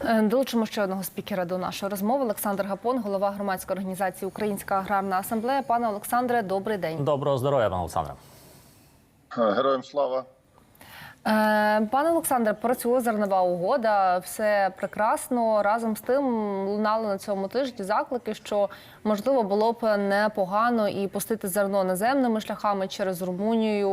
Е, Долучимо ще одного спікера до нашої розмови. Олександр Гапон, голова громадської організації Українська аграрна асамблея. Пане Олександре, добрий день. Доброго здоров'я, пане Олександре. Героям слава. Е, Пане Олександре, працює зернова угода, все прекрасно. Разом з тим лунали на цьому тижні заклики, що можливо було б непогано і пустити зерно наземними шляхами через Румунію.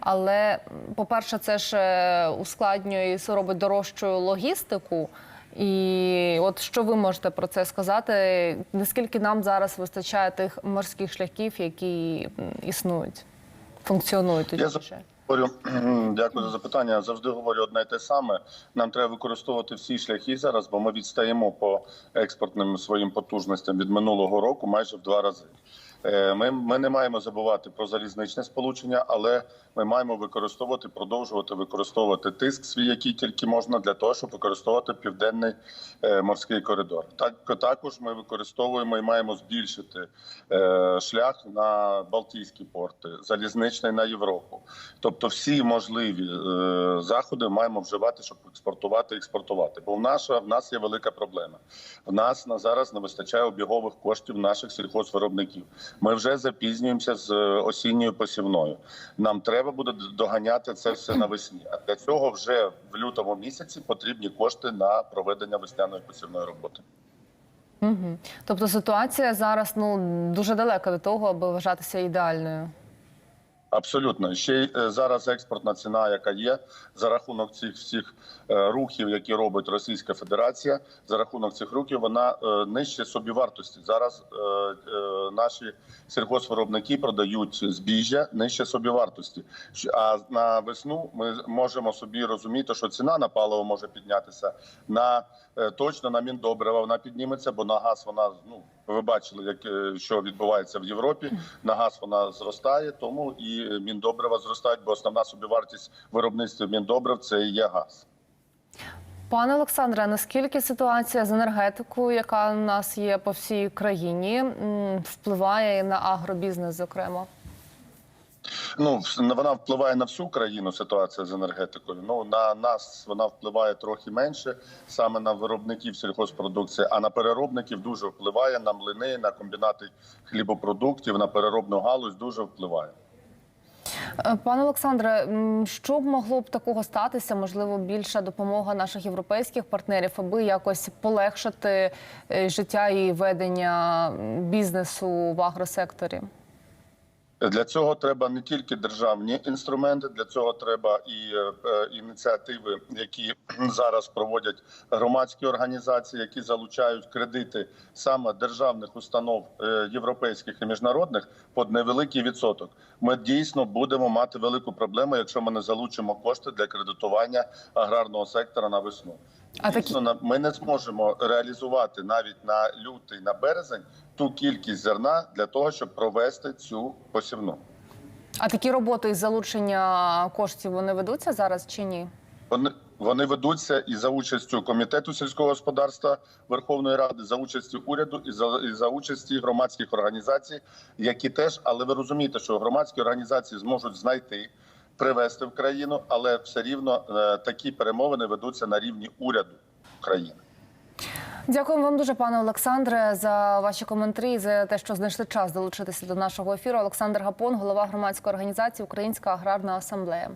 Але, по-перше, це ж е, ускладнює і робить дорожчою логістику. І от що ви можете про це сказати? Наскільки нам зараз вистачає тих морських шляхів, які існують, функціонують Я точніше? Говорю, дякую за запитання. Завжди говорю одне і те саме. Нам треба використовувати всі шляхи зараз, бо ми відстаємо по експортним своїм потужностям від минулого року майже в два рази. Е, Ми, ми не маємо забувати про залізничне сполучення, але ми маємо використовувати, продовжувати використовувати тиск свій, який тільки можна, для того, щоб використовувати південний е, морський коридор. Так також ми використовуємо і маємо збільшити е, шлях на Балтійські порти, залізничний на Європу. Тобто, всі можливі заходи маємо вживати, щоб експортувати, експортувати. Бо в наша в нас є велика проблема. В нас на зараз не вистачає обігових коштів наших сільхозвиробників. Ми вже запізнюємося з е, осінньою посівною. Нам треба буде доганяти це все навесні. А для цього вже в лютому місяці потрібні кошти на проведення весняної посівної роботи. Угу. Тобто ситуація зараз ну дуже далека від того, аби вважатися ідеальною. Абсолютно ще й е, зараз експортна ціна, яка є за рахунок цих всіх е, рухів, які робить Російська Федерація, за рахунок цих рухів вона нижче собівартості. Зараз наші сільгоспвиробники продають збіжжя нижче собівартості. А на весну ми можемо собі розуміти, що ціна на паливо може піднятися на е, точно на міндобрива. Вона підніметься, бо на газ вона ну ви бачили, як е, що відбувається в Європі. На газ вона зростає, тому і міндобрива зростають, бо основна собівартість виробництва міндобрив це є газ. Пане Олександре, наскільки ситуація з енергетикою, яка у нас є по всій країні, впливає на агробізнес, зокрема? Ну вона впливає на всю країну. Ситуація з енергетикою. Ну на нас вона впливає трохи менше, саме на виробників сільхозпродукції, а на переробників дуже впливає на млини, на комбінати хлібопродуктів, на переробну галузь дуже впливає. Е, Пане Олександре, що б могло б такого статися? Можливо, більша допомога наших європейських партнерів, аби якось полегшити е, життя і ведення бізнесу в агросекторі? Для цього треба не тільки державні інструменти, для цього треба і е, е, ініціативи, які зараз проводять громадські організації, які залучають кредити саме державних установ е, європейських і міжнародних під невеликий відсоток. Ми дійсно будемо мати велику проблему, якщо ми не залучимо кошти для кредитування аграрного сектора на весну. А Дійсно, на- ми не зможемо реалізувати навіть на лютий, на березень ту кількість зерна для того, щоб провести цю посівну. А такі роботи із залучення коштів вони ведуться зараз чи ні? Вони вони ведуться і за участю комітету сільського господарства Верховної Ради, за участі уряду і за і за участі громадських організацій, які теж, але ви розумієте, що громадські організації зможуть знайти. Привести в країну, але все рівно е, такі перемовини ведуться на рівні уряду країни. Дякуємо вам дуже, пане Олександре, за ваші коментарі, за те, що знайшли час долучитися до нашого ефіру. Олександр Гапон, голова громадської організації Українська аграрна асамблея.